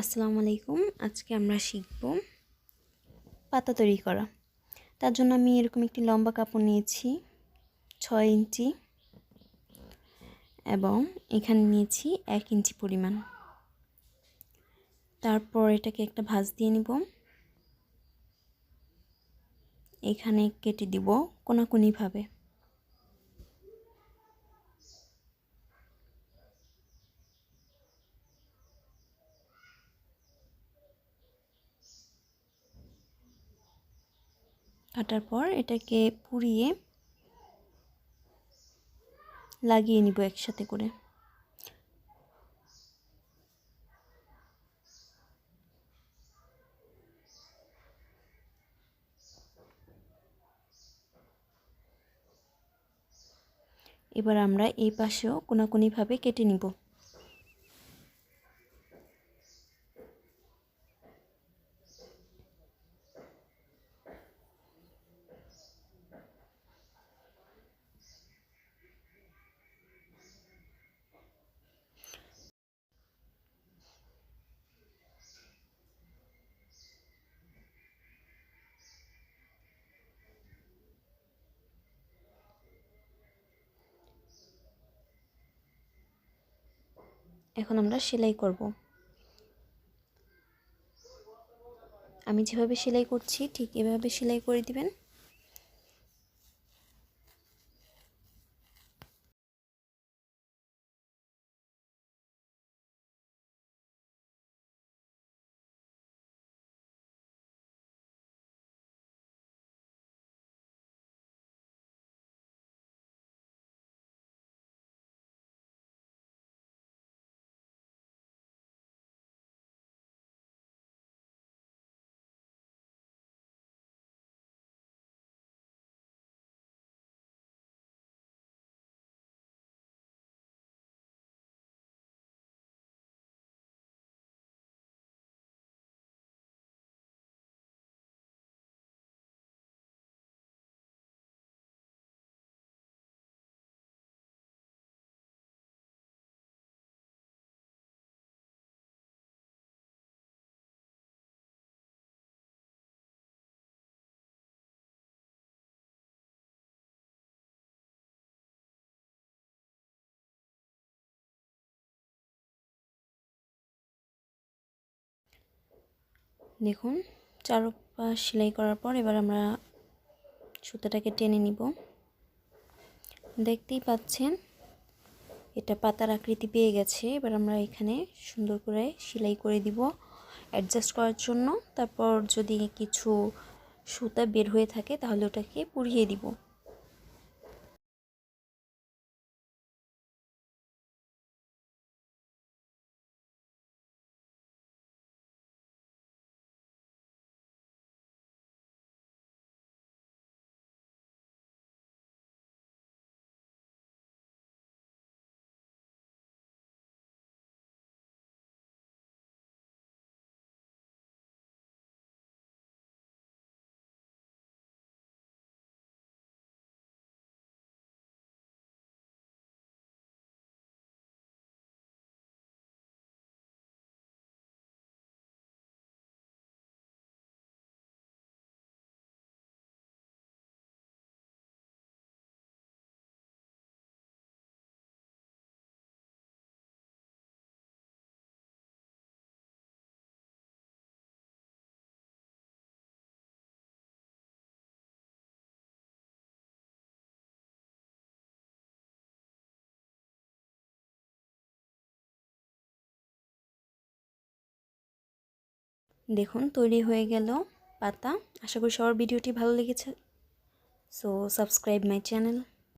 আসসালামু আলাইকুম। আজকে আমরা শিখব পাতা তৈরি করা। তার জন্য আমি এরকম একটি লম্বা কাপড় নিয়েছি, ছয় ইঞ্চি, এবং এখানে নিয়েছি এক ইঞ্চি পরিমাণ। তারপর এটাকে একটা ভাঁজ দিয়ে নিব। এখানে কেটে দিব কোনাকুনিভাবে। কাটার পর এটাকে পুড়িয়ে লাগিয়ে নিব একসাথে করে। এবার আমরা এই পাশেও কোনাকুনিভাবে কেটে নিব। এখন আমরা সেলাই করব। আমি যেভাবে সেলাই করছি ঠিক এভাবে সেলাই করে দিবেন। দেখুন, চারপাশ সেলাই করার পর এবার আমরা সুতাটাকে টেনে নিব। দেখতেই পাচ্ছেন, এটা পাতার আকৃতি পেয়ে গেছে। এবার আমরা এখানে সুন্দর করে সেলাই করে দিব অ্যাডজাস্ট করার জন্য। তারপর যদি কিছু সুতা বের হয়ে থাকে, তাহলে ওটাকে পুড়িয়ে দিব। দেখুন, তৈরি হয়ে গেল পাতা। আশা করি সবার ভিডিওটি ভালো লেগেছে। So subscribe my channel